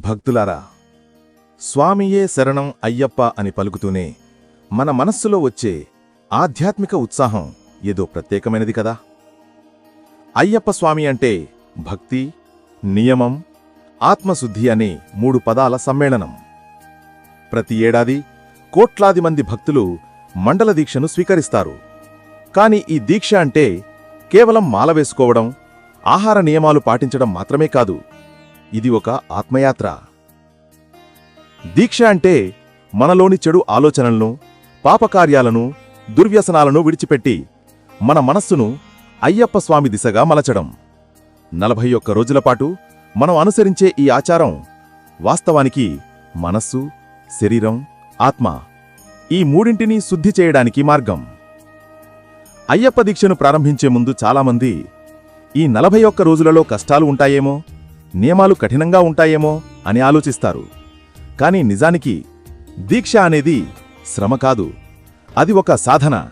భక్తులారా స్వామియే శరణం అయ్యప్ప అని పలుకుతూనే మన మనస్సులో వచ్చే ఆధ్యాత్మిక ఉత్సాహం ఏదో ప్రత్యేకమైనది కదా? అయ్యప్ప స్వామి అంటే భక్తి నియమం ఆత్మశుద్ధి అనే మూడు పదాల సమ్మేళనం. ప్రతి ఏడాది కోట్లాది మంది భక్తులు మండల దీక్షను స్వీకరిస్తారు. కాని ఈ దీక్ష అంటే కేవలం మాల వేసుకోవడం ఆహార నియమాలు పాటించడం మాత్రమే కాదు. ఇది ఒక ఆత్మయాత్ర. దీక్ష అంటే మనలోని చెడు ఆలోచనలను పాపకార్యాలను దుర్వ్యసనాలను విడిచిపెట్టి మన మనస్సును అయ్యప్ప స్వామి దిశగా మలచడం. నలభై ఒక్క రోజులపాటు మనం అనుసరించే ఈ ఆచారం వాస్తవానికి మనస్సు శరీరం ఆత్మ ఈ మూడింటినీ శుద్ధి చేయడానికి మార్గం. అయ్యప్ప దీక్షను ప్రారంభించే ముందు చాలామంది ఈ నలభై ఒక్క రోజులలో కష్టాలు ఉంటాయేమో? నియమాలు కఠినంగా ఉంటాయేమో అని ఆలోచిస్తారు. కానీ నిజానికి దీక్ష అనేది శ్రమ కాదు. అది ఒక సాధన.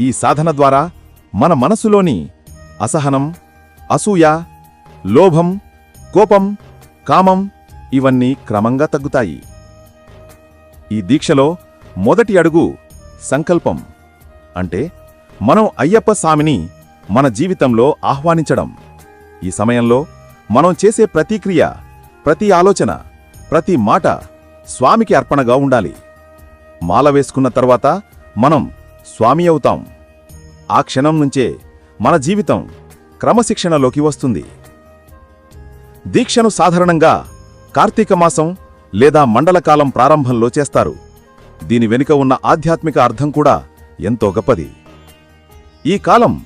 ఈ సాధన ద్వారా మన మనసులోని అసహనం అసూయ లోభం కోపం కామం ఇవన్నీ క్రమంగా తగ్గుతాయి. ఈ దీక్షలో మొదటి అడుగు సంకల్పం. అంటే మనం అయ్యప్ప స్వామిని మన జీవితంలో ఆహ్వానించడం. ఈ సమయంలో మనం చేసే ప్రతి క్రియ ప్రతి ఆలోచన ప్రతి మాట స్వామికి అర్పణగా ఉండాలి. మాల వేసుకున్న తర్వాత మనం స్వామి అవుతాం. ఆ క్షణం నుంచే మన జీవితం క్రమశిక్షణలోకి వస్తుంది. దీక్షను సాధారణంగా కార్తీక మాసం లేదా మండలకాలం ప్రారంభంలో చేస్తారు. దీని వెనుక ఉన్న ఆధ్యాత్మిక అర్థం కూడా ఎంతో గొప్పది. ఈ కాలం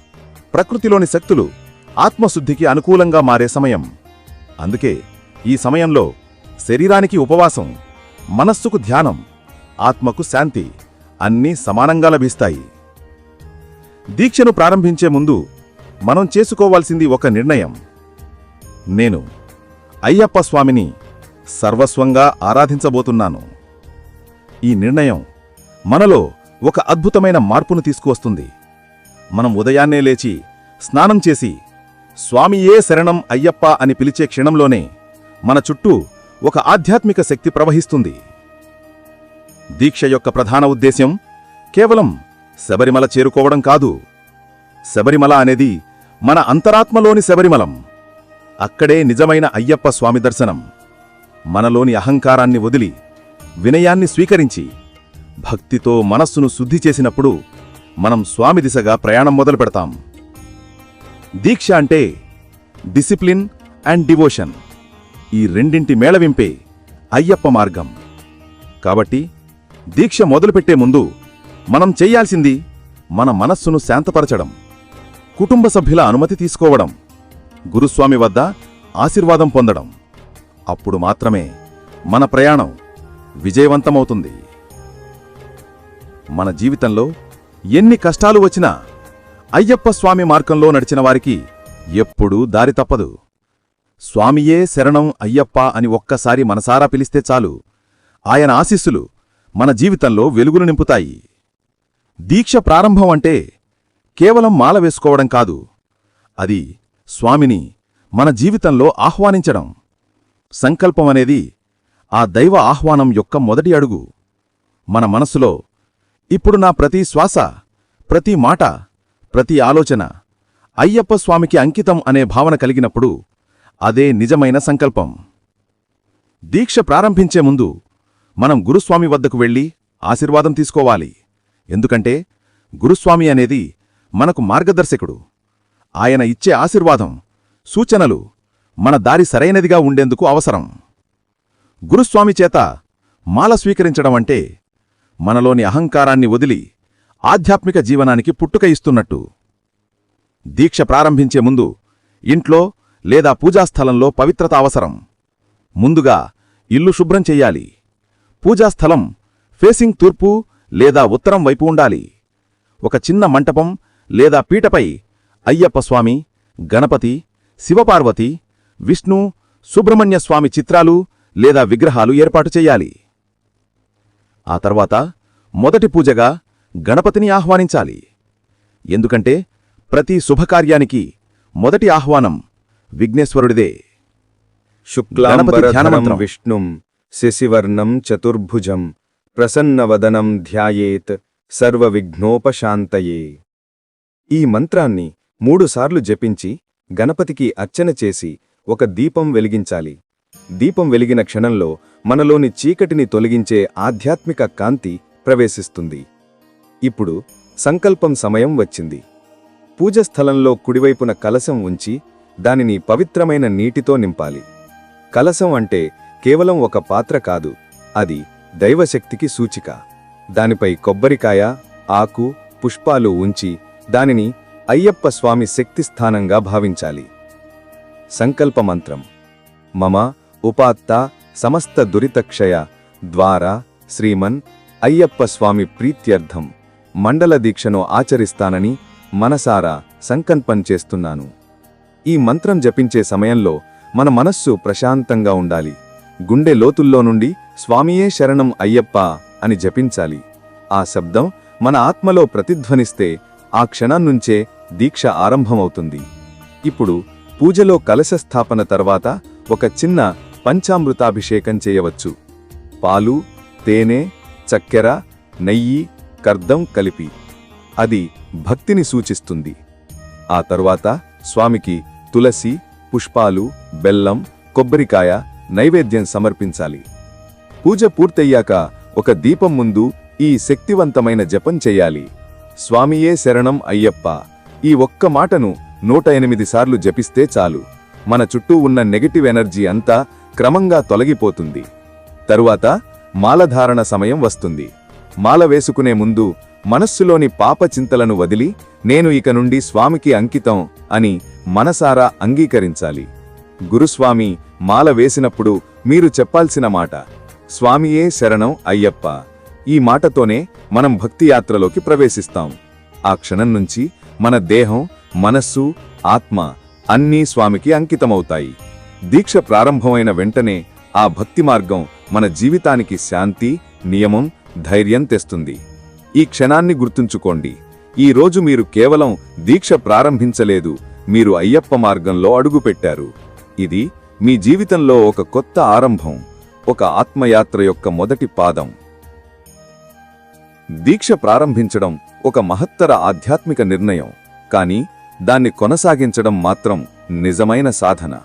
ప్రకృతిలోని శక్తులు ఆత్మశుద్ధికి అనుకూలంగా మారే సమయం. అందుకే ఈ సమయంలో శరీరానికి ఉపవాసం మనస్సుకు ధ్యానం ఆత్మకు శాంతి అన్నీ సమానంగా లభిస్తాయి. దీక్షను ప్రారంభించే ముందు మనం చేసుకోవాల్సింది ఒక నిర్ణయం. నేను అయ్యప్ప స్వామిని సర్వస్వంగా ఆరాధించబోతున్నాను. ఈ నిర్ణయం మనలో ఒక అద్భుతమైన మార్పును తీసుకువస్తుంది. మనం ఉదయాన్నే లేచి స్నానం చేసి స్వామియే శరణం అయ్యప్ప అని పిలిచే క్షణంలోనే మన చుట్టూ ఒక ఆధ్యాత్మిక శక్తి ప్రవహిస్తుంది. దీక్ష యొక్క ప్రధాన ఉద్దేశ్యం కేవలం శబరిమల చేరుకోవడం కాదు. శబరిమల అనేది మన అంతరాత్మలోని శబరిమలం. అక్కడే నిజమైన అయ్యప్ప స్వామి దర్శనం. మనలోని అహంకారాన్ని వదిలి వినయాన్ని స్వీకరించి భక్తితో మనస్సును శుద్ధి చేసినప్పుడు మనం స్వామి దిశగా ప్రయాణం మొదలు పెడతాం దీక్ష అంటే డిసిప్లిన్ అండ్ డివోషన్. ఈ రెండింటి మేళవింపే అయ్యప్ప మార్గం. కాబట్టి దీక్ష మొదలుపెట్టే ముందు మనం చెయ్యాల్సింది మన మనస్సును శాంతపరచడం కుటుంబ సభ్యుల అనుమతి తీసుకోవడం గురుస్వామి వద్ద ఆశీర్వాదం పొందడం. అప్పుడు మాత్రమే మన ప్రయాణం విజయవంతమవుతుంది. మన జీవితంలో ఎన్ని కష్టాలు వచ్చినా అయ్యప్ప స్వామి మార్గంలో నడిచిన వారికి ఎప్పుడూ దారి తప్పదు. స్వామియే శరణం అయ్యప్ప అని ఒక్కసారి మనసారా పిలిస్తే చాలు. ఆయన ఆశీస్సులు మన జీవితంలో వెలుగులు నింపుతాయి. దీక్ష ప్రారంభం అంటే కేవలం మాల వేసుకోవడం కాదు. అది స్వామిని మన జీవితంలో ఆహ్వానించడం. సంకల్పం అనేది ఆ దైవ ఆహ్వానం యొక్క మొదటి అడుగు. మన మనసులో ఇప్పుడు నా ప్రతి శ్వాస ప్రతి మాట ప్రతి ఆలోచన అయ్యప్ప స్వామికి అంకితం అనే భావన కలిగినప్పుడు అదే నిజమైన సంకల్పం. దీక్ష ప్రారంభించే ముందు మనం గురుస్వామి వద్దకు వెళ్ళి ఆశీర్వాదం తీసుకోవాలి. ఎందుకంటే గురుస్వామి అనేది మనకు మార్గదర్శకుడు. ఆయన ఇచ్చే ఆశీర్వాదం సూచనలు మన దారి సరైనదిగా ఉండేందుకు అవసరం. గురుస్వామి చేత మాల స్వీకరించడం అంటే మనలోని అహంకారాన్ని వదిలి ఆధ్యాత్మిక జీవనానికి పుట్టుక ఇస్తున్నట్టు. దీక్ష ప్రారంభించే ముందు ఇంట్లో లేదా పూజాస్థలంలో పవిత్రత అవసరం. ముందుగా ఇల్లు శుభ్రం చెయ్యాలి పూజాస్థలం ఫేసింగ్ తూర్పు లేదా ఉత్తరం వైపు ఉండాలి. ఒక చిన్న మంటపం లేదా పీటపై అయ్యప్ప స్వామి గణపతి శివపార్వతి విష్ణు సుబ్రహ్మణ్య స్వామి చిత్రాలు లేదా విగ్రహాలు ఏర్పాటు చెయ్యాలి ఆ తర్వాత మొదటి పూజగా గణపతిని ఆహ్వానించాలి. ఎందుకంటే ప్రతి శుభకార్యానికి మొదటి ఆహ్వానం విఘ్నేశ్వరుడిదే. ధ్యానమంత్రం. విష్ణుం శశివర్ణం చతుర్భుజం ప్రసన్నవదనం ధ్యాయేత్ సర్వవిఘ్నోపశాంతయే. ఈ మంత్రాన్ని మూడుసార్లు జపించి గణపతికి అర్చన చేసి ఒక దీపం వెలిగించాలి. దీపం వెలిగిన క్షణంలో మనలోని చీకటిని తొలగించే ఆధ్యాత్మిక కాంతి ప్రవేశిస్తుంది. ఇప్పుడు సంకల్పం సమయం వచ్చింది. పూజ స్థలంలో కుడివైపున కలశం ఉంచి దానిని పవిత్రమైన నీటితో నింపాలి. కలశం అంటే కేవలం ఒక పాత్ర కాదు అది దైవశక్తికి సూచిక. దానిపై కొబ్బరికాయ ఆకు పుష్పాలు ఉంచి దానిని అయ్యప్ప స్వామి శక్తి స్థానంగా భావించాలి. సంకల్ప మంత్రం. మమ ఉపాత్త సమస్త దురితక్షయ ద్వారా శ్రీమన్ అయ్యప్ప స్వామి ప్రీత్యర్థం. మండల దీక్షను ఆచరిస్తానని మనసారా సంకల్పం చేస్తున్నాను. ఈ మంత్రం జపించే సమయంలో మన మనస్సు ప్రశాంతంగా ఉండాలి. గుండె లోతుల్లో నుండి స్వామియే శరణం అయ్యప్ప అని జపించాలి. ఆ శబ్దం మన ఆత్మలో ప్రతిధ్వనిస్తే ఆ క్షణం నుంచే దీక్ష ఆరంభమవుతుంది. ఇప్పుడు పూజలో కలశ స్థాపన తర్వాత ఒక చిన్న పంచామృతాభిషేకం చేయవచ్చు. పాలు తేనె చక్కెర నెయ్యి కర్దం కలిపి అది భక్తిని సూచిస్తుంది. ఆ తరువాత స్వామికి తులసి పుష్పాలు బెల్లం కొబ్బరికాయ నైవేద్యం సమర్పించాలి. పూజ పూర్తయ్యాక ఒక దీపం ముందు ఈ శక్తివంతమైన జపం చెయ్యాలి స్వామియే శరణం అయ్యప్ప ఈ ఒక్క మాటను నూట ఎనిమిది సార్లు జపిస్తే చాలు. మన చుట్టూ ఉన్న నెగటివ్ ఎనర్జీ అంతా క్రమంగా తొలగిపోతుంది. తరువాత మాలధారణ సమయం వస్తుంది. మాల వేసుకునే ముందు మనస్సులోని పాప చింతలను వదిలి నేను ఇక నుండి స్వామికి అంకితం అని మనసారా అంగీకరించాలి. గురుస్వామి మాల వేసినప్పుడు మీరు చెప్పాల్సిన మాట స్వామియే శరణం అయ్యప్ప. ఈ మాటతోనే మనం భక్తి యాత్రలోకి ప్రవేశిస్తాం. ఆ క్షణం నుంచి మన దేహం మనస్సు ఆత్మ అన్నీ స్వామికి అంకితమవుతాయి. దీక్ష ప్రారంభమైన వెంటనే ఆ భక్తి మార్గం మన జీవితానికి శాంతి నియమం ధైర్యం తెస్తుంది. ఈ క్షణాన్ని గుర్తుంచుకోండి. ఈ రోజు మీరు కేవలం దీక్ష ప్రారంభించలేదు మీరు అయ్యప్ప మార్గంలో అడుగుపెట్టారు. ఇది మీ జీవితంలో ఒక కొత్త ఆరంభం ఒక ఆత్మయాత్ర యొక్క మొదటి పాదం. దీక్ష ప్రారంభించడం ఒక మహత్తర ఆధ్యాత్మిక నిర్ణయం కానీ దాన్ని కొనసాగించడం మాత్రం నిజమైన సాధన.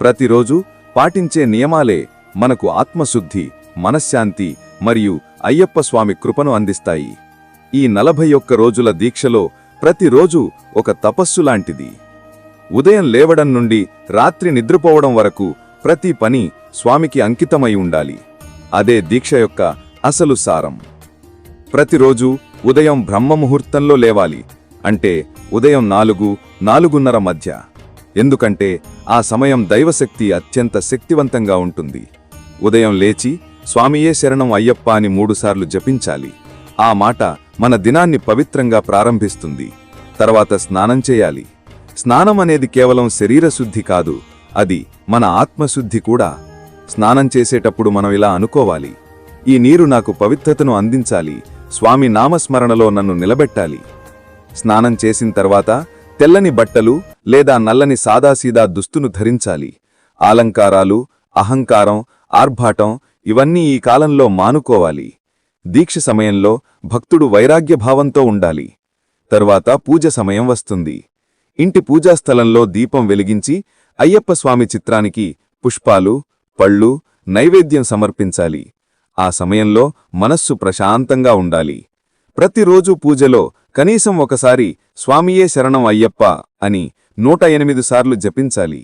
ప్రతిరోజు పాటించే నియమాలే మనకు ఆత్మశుద్ధి మనశ్శాంతి మరియు అయ్యప్ప స్వామి కృపను అందిస్తాయి. ఈ నలభై ఒక్క రోజుల దీక్షలో ప్రతిరోజు ఒక తపస్సు లాంటిది. ఉదయం లేవడం నుండి రాత్రి నిద్రపోవడం వరకు ప్రతి పని స్వామికి అంకితమై ఉండాలి. అదే దీక్ష యొక్క అసలు సారం. ప్రతిరోజు ఉదయం బ్రహ్మముహూర్తంలో లేవాలి. అంటే ఉదయం నాలుగు నాలుగున్నర మధ్య. ఎందుకంటే ఆ సమయం దైవశక్తి అత్యంత శక్తివంతంగా ఉంటుంది. ఉదయం లేచి స్వామియే శరణం అయ్యప్ప అని మూడుసార్లు జపించాలి. ఆ మాట మన దినాన్ని పవిత్రంగా ప్రారంభిస్తుంది. తర్వాత స్నానం చేయాలి. స్నానం అనేది కేవలం శరీర శుద్ధి కాదు అది మన ఆత్మశుద్ధి కూడా. స్నానం చేసేటప్పుడు మనం ఇలా అనుకోవాలి. ఈ నీరు నాకు పవిత్రతను అందించాలి స్వామి నామస్మరణలో నన్ను నిలబెట్టాలి. స్నానం చేసిన తర్వాత తెల్లని బట్టలు లేదా నల్లని సాదాసీదా దుస్తును ధరించాలి. ఆలంకారాలు అహంకారం ఆర్భాటం ఇవన్నీ ఈ కాలంలో మానుకోవాలి. దీక్ష సమయంలో భక్తుడు వైరాగ్యభావంతో ఉండాలి. తరువాత పూజ సమయం వస్తుంది. ఇంటి పూజాస్థలంలో దీపం వెలిగించి అయ్యప్ప స్వామి చిత్రానికి పుష్పాలు పళ్ళు నైవేద్యం సమర్పించాలి. ఆ సమయంలో మనస్సు ప్రశాంతంగా ఉండాలి. ప్రతిరోజు పూజలో కనీసం ఒకసారి స్వామియే శరణం అయ్యప్ప అని నూట ఎనిమిది సార్లు జపించాలి.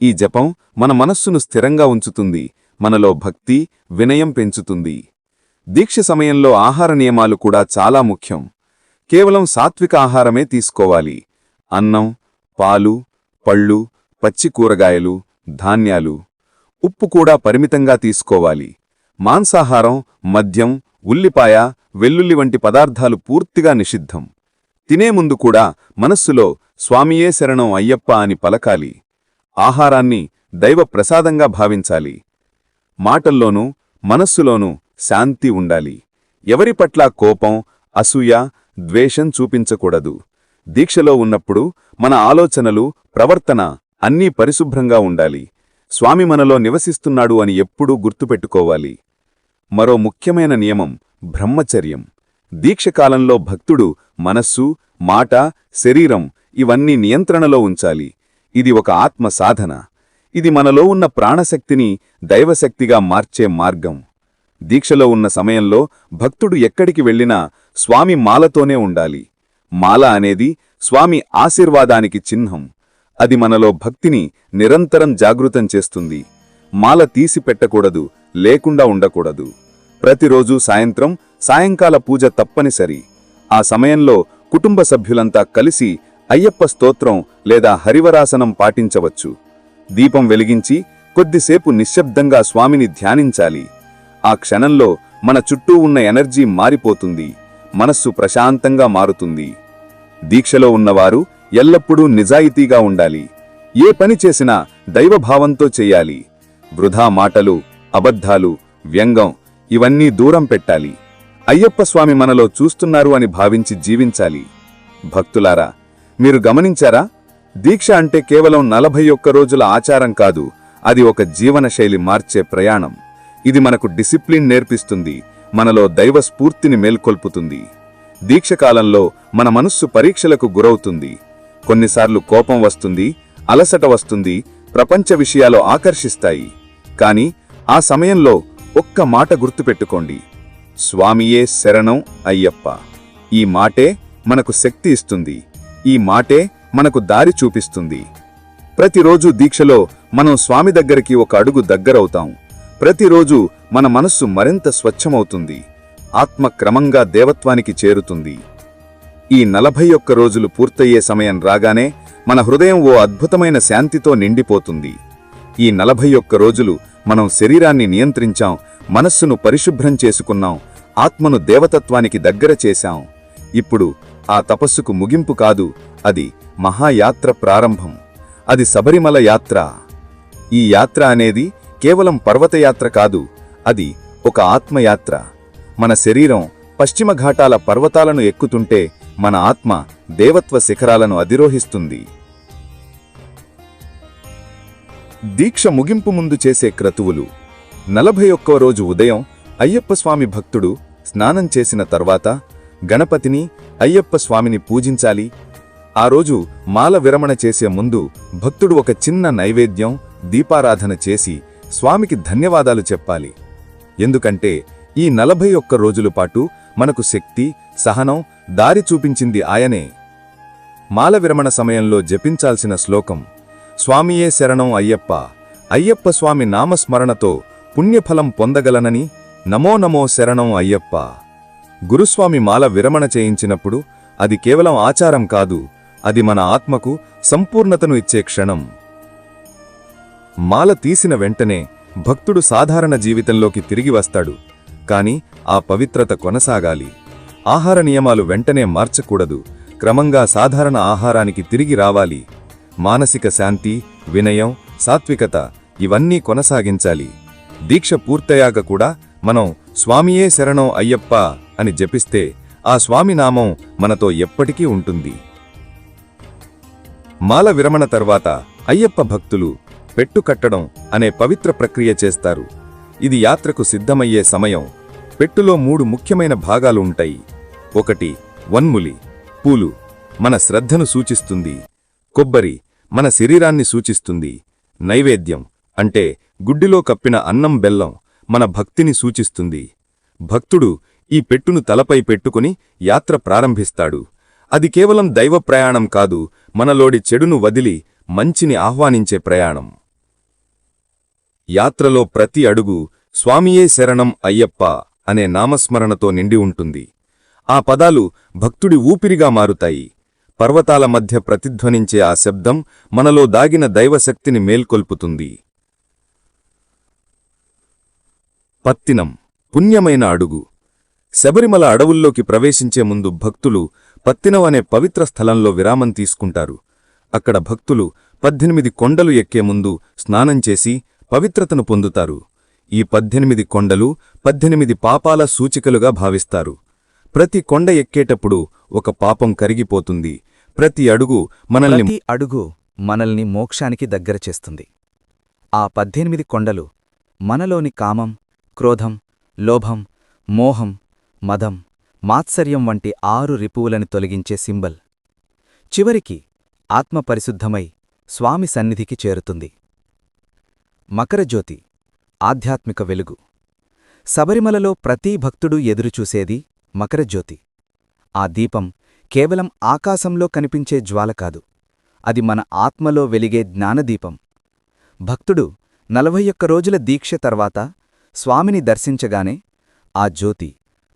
ఈ జపం మన మనస్సును స్థిరంగా ఉంచుతుంది. మనలో భక్తి వినయం పెంచుతుంది. దీక్ష సమయంలో ఆహార నియమాలు కూడా చాలా ముఖ్యం. కేవలం సాత్విక ఆహారమే తీసుకోవాలి. అన్నం పాలు పళ్ళు పచ్చి కూరగాయలు ధాన్యాలు. ఉప్పు కూడా పరిమితంగా తీసుకోవాలి. మాంసాహారం మద్యం ఉల్లిపాయ వెల్లుల్లి వంటి పదార్థాలు పూర్తిగా నిషిద్ధం. తినే ముందు కూడా మనస్సులో స్వామియే శరణం అయ్యప్ప అని పలకాలి. ఆహారాన్ని దైవ ప్రసాదంగా భావించాలి. మాటల్లోనూ మనస్సులోనూ శాంతి ఉండాలి. ఎవరి పట్ల కోపం అసూయ ద్వేషం చూపించకూడదు. దీక్షలో ఉన్నప్పుడు మన ఆలోచనలు ప్రవర్తన అన్నీ పరిశుభ్రంగా ఉండాలి. స్వామి మనలో నివసిస్తున్నాడు అని ఎప్పుడూ గుర్తుపెట్టుకోవాలి. మరో ముఖ్యమైన నియమం బ్రహ్మచర్యం. దీక్షకాలంలో భక్తుడు మనస్సు మాట శరీరం ఇవన్నీ నియంత్రణలో ఉంచాలి. ఇది ఒక ఆత్మ సాధన. ఇది మనలో ఉన్న ప్రాణశక్తిని దైవశక్తిగా మార్చే మార్గం. దీక్షలో ఉన్న సమయంలో భక్తుడు ఎక్కడికి వెళ్ళినా స్వామి మాలతోనే ఉండాలి. మాల అనేది స్వామి ఆశీర్వాదానికి చిహ్నం. అది మనలో భక్తిని నిరంతరం జాగృతం చేస్తుంది. మాల తీసి పెట్టకూడదు లేకుండా ఉండకూడదు. ప్రతిరోజు సాయంత్రం సాయంకాల పూజ తప్పనిసరి. ఆ సమయంలో కుటుంబ సభ్యులంతా కలిసి అయ్యప్ప స్తోత్రం లేదా హరివరాసనం పాటించవచ్చు. దీపం వెలిగించి కొద్దిసేపు నిశ్శబ్దంగా స్వామిని ధ్యానించాలి. ఆ క్షణంలో మన చుట్టూ ఉన్న ఎనర్జీ మారిపోతుంది. మనస్సు ప్రశాంతంగా మారుతుంది. దీక్షలో ఉన్నవారు ఎల్లప్పుడూ నిజాయితీగా ఉండాలి. ఏ పని చేసినా దైవభావంతో చెయ్యాలి వృధా మాటలు అబద్ధాలు వ్యంగం ఇవన్నీ దూరం పెట్టాలి. అయ్యప్ప స్వామి మనలో చూస్తున్నారు అని భావించి జీవించాలి. భక్తులారా మీరు గమనించారా? దీక్ష అంటే కేవలం నలభై ఒక్క రోజుల ఆచారం కాదు అది ఒక జీవనశైలి మార్చే ప్రయాణం. ఇది మనకు డిసిప్లిన్ నేర్పిస్తుంది మనలో దైవ స్ఫూర్తిని మేల్కొల్పుతుంది. దీక్షకాలంలో మన మనస్సు పరీక్షలకు గురవుతుంది. కొన్నిసార్లు కోపం వస్తుంది అలసట వస్తుంది ప్రపంచ విషయాలు ఆకర్షిస్తాయి. కాని ఆ సమయంలో ఒక్క మాట గుర్తుపెట్టుకోండి. స్వామియే శరణం అయ్యప్ప. ఈ మాటే మనకు శక్తి ఇస్తుంది. ఈ మాటే మనకు దారి చూపిస్తుంది. ప్రతిరోజు దీక్షలో మనం స్వామి దగ్గరికి ఒక అడుగు దగ్గరవుతాం. ప్రతిరోజు మన మనస్సు మరింత స్వచ్ఛమవుతుంది. ఆత్మ క్రమంగా దేవత్వానికి చేరుతుంది. ఈ నలభై ఒక్క రోజులు పూర్తయ్యే సమయం రాగానే మన హృదయం ఓ అద్భుతమైన శాంతితో నిండిపోతుంది. ఈ నలభై ఒక్క రోజులు మనం శరీరాన్ని నియంత్రించాం మనస్సును పరిశుభ్రం చేసుకున్నాం ఆత్మను దేవతత్వానికి దగ్గర చేశాం. ఇప్పుడు ఆ తపస్సుకు ముగింపు కాదు అది మహాయాత్ర ప్రారంభం. అది శబరిమల యాత్ర. ఈ యాత్ర అనేది కేవలం పర్వతయాత్ర కాదు అది ఒక ఆత్మయాత్ర. మన శరీరం పశ్చిమ ఘాటాల పర్వతాలను ఎక్కుతుంటే మన ఆత్మ దేవత్వ శిఖరాలను అధిరోహిస్తుంది. దీక్ష ముగింపు ముందు చేసే క్రతువులు. నలభై ఒక్కో రోజు ఉదయం అయ్యప్ప స్వామి భక్తుడు స్నానం చేసిన తర్వాత గణపతిని అయ్యప్ప స్వామిని పూజించాలి ఆ రోజు మాల విరమణ చేసే ముందు భక్తుడు ఒక చిన్న నైవేద్యం దీపారాధన చేసి స్వామికి ధన్యవాదాలు చెప్పాలి. ఎందుకంటే ఈ నలభై ఒక్క రోజుల పాటు మనకు శక్తి సహనం దారి చూపించింది ఆయనే. మాల విరమణ సమయంలో జపించాల్సిన శ్లోకం స్వామియే శరణం అయ్యప్ప అయ్యప్ప స్వామి నామస్మరణతో పుణ్యఫలం పొందగలనని నమో నమో శరణం అయ్యప్ప. గురుస్వామి మాల విరమణ చేయించినప్పుడు అది కేవలం ఆచారం కాదు అది మన ఆత్మకు సంపూర్ణతను ఇచ్చే క్షణం. మాల తీసిన వెంటనే భక్తుడు సాధారణ జీవితంలోకి తిరిగి వస్తాడు కాని ఆ పవిత్రత కొనసాగాలి. ఆహార నియమాలు వెంటనే మార్చకూడదు క్రమంగా సాధారణ ఆహారానికి తిరిగి రావాలి. మానసిక శాంతి వినయం సాత్వికత ఇవన్నీ కొనసాగించాలి. దీక్ష పూర్తయ్యాక కూడా మనం స్వామియే శరణం అయ్యప్ప అని జపిస్తే ఆ స్వామి నామం మనతో ఎప్పటికీ ఉంటుంది. మాల విరమణ తర్వాత అయ్యప్ప భక్తులు పెట్టు కట్టడం అనే పవిత్ర ప్రక్రియ చేస్తారు. ఇది యాత్రకు సిద్ధమయ్యే సమయం. పెట్టులో మూడు ముఖ్యమైన భాగాలు ఉంటాయి. ఒకటి వన్ములి. పూలు మన శ్రద్ధను సూచిస్తుంది. కొబ్బరి మన శరీరాన్ని సూచిస్తుంది. నైవేద్యం అంటే గుడ్డిలో కప్పిన అన్నం బెల్లం మన భక్తిని సూచిస్తుంది. భక్తుడు ఈ పెట్టును తలపై పెట్టుకుని యాత్ర ప్రారంభిస్తాడు. అది కేవలం దైవ ప్రయాణం కాదు మనలోడి చెడును వదిలి మంచిని ఆహ్వానించే ప్రయాణం. యాత్రలో ప్రతి అడుగు స్వామియే శరణం అయ్యప్ప అనే నామస్మరణతో నిండి ఉంటుంది. ఆ పదాలు భక్తుడి ఊపిరిగా మారుతాయి. పర్వతాల మధ్య ప్రతిధ్వనించే ఆ శబ్దం మనలో దాగిన దైవశక్తిని మేల్కొల్పుతుంది. పత్తినం పుణ్యమైన అడుగు. శబరిమల అడవుల్లోకి ప్రవేశించే ముందు భక్తులు పత్తినవ్ అనే పవిత్ర స్థలంలో విరామం తీసుకుంటారు. అక్కడ భక్తులు పద్దెనిమిది కొండలు ఎక్కే ముందు స్నానం చేసి పవిత్రతను పొందుతారు. ఈ పద్దెనిమిది కొండలు పద్దెనిమిది పాపాల సూచికలుగా భావిస్తారు. ప్రతి కొండ ఎక్కేటప్పుడు ఒక పాపం కరిగిపోతుంది. ప్రతి అడుగు మనల్ని అడుగు మనల్ని మోక్షానికి దగ్గర చేస్తుంది. ఆ పద్దెనిమిది కొండలు మనలోని కామం క్రోధం లోభం మోహం మదం మాత్సర్యం వంటి ఆరు రిపువులను తొలగించే సింబల్. చివరికి ఆత్మ పరిశుద్ధమై స్వామి సన్నిధికి చేరుతుంది. మకరజ్యోతి ఆధ్యాత్మిక వెలుగు. శబరిమలలో ప్రతి భక్తుడు ఎదురుచూసేది మకరజ్యోతి. ఆ దీపం కేవలం ఆకాశంలో కనిపించే జ్వాల కాదు. అది మన ఆత్మలో వెలిగే జ్ఞానదీపం. భక్తుడు నలభై ఒక్క రోజుల దీక్ష తర్వాత స్వామిని దర్శించగానే ఆ జ్యోతి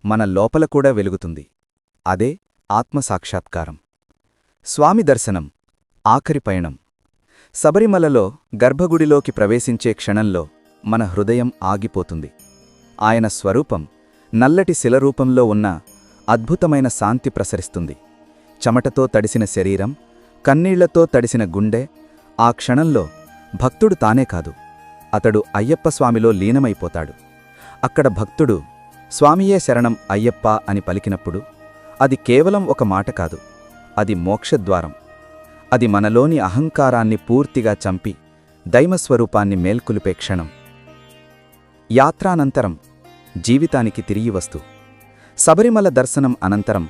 మన లోపల కూడా వెలుగుతుంది. అదే ఆత్మసాక్షాత్కారం స్వామి దర్శనం ఆఖరి పయణం శబరిమలలో గర్భగుడిలోకి ప్రవేశించే క్షణంలో మన హృదయం ఆగిపోతుంది. ఆయన స్వరూపం నల్లటి శిలరూపంలో ఉన్న అద్భుతమైన శాంతి ప్రసరిస్తుంది. చెమటతో తడిసిన శరీరం కన్నీళ్ళతో తడిసిన గుండె ఆ క్షణంలో భక్తుడు తానే కాదు. అతడు అయ్యప్ప స్వామిలో లీనమైపోతాడు. అక్కడ భక్తుడు స్వామియే శరణం అయ్యప్ప అని పలికినప్పుడు అది కేవలం ఒక మాట కాదు అది మోక్షద్వారం. అది మనలోని అహంకారాన్ని పూర్తిగా చంపి దైమస్వరూపాన్ని మేల్కొలిపే క్షణం. యాత్రానంతరం జీవితానికి తిరిగి వస్తూ శబరిమల దర్శనం అనంతరం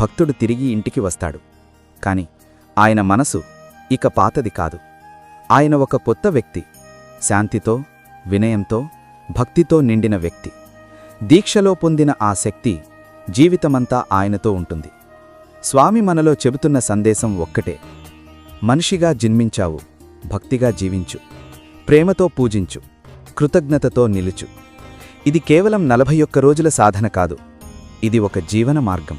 భక్తుడు తిరిగి ఇంటికి వస్తాడు. కాని ఆయన మనసు ఇక పాతది కాదు. ఆయన ఒక కొత్త వ్యక్తి శాంతితో వినయంతో భక్తితో నిండిన వ్యక్తి. దీక్షలో పొందిన ఆ శక్తి జీవితమంతా ఆయనతో ఉంటుంది. స్వామి మనలో చెబుతున్న సందేశం ఒక్కటే. మనిషిగా జన్మించావు భక్తిగా జీవించు ప్రేమతో పూజించు కృతజ్ఞతతో నిలుచు. ఇది కేవలం నలభై ఒక్క రోజుల సాధన కాదు. ఇది ఒక జీవన మార్గం.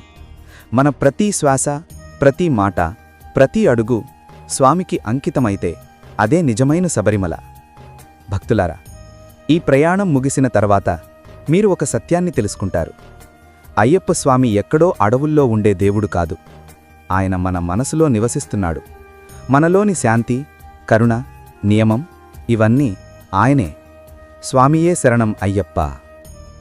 మన ప్రతి శ్వాస ప్రతి మాట ప్రతి అడుగు స్వామికి అంకితమైతే అదే నిజమైన శబరిమల. భక్తులారా ఈ ప్రయాణం ముగిసిన తర్వాత మీరు ఒక సత్యాన్ని తెలుసుకుంటారు. అయ్యప్ప స్వామి ఎక్కడో అడవుల్లో ఉండే దేవుడు కాదు. ఆయన మన మనసులో నివసిస్తున్నాడు. మనలోని శాంతి కరుణ నియమం ఇవన్నీ ఆయనే. స్వామియే శరణం అయ్యప్ప.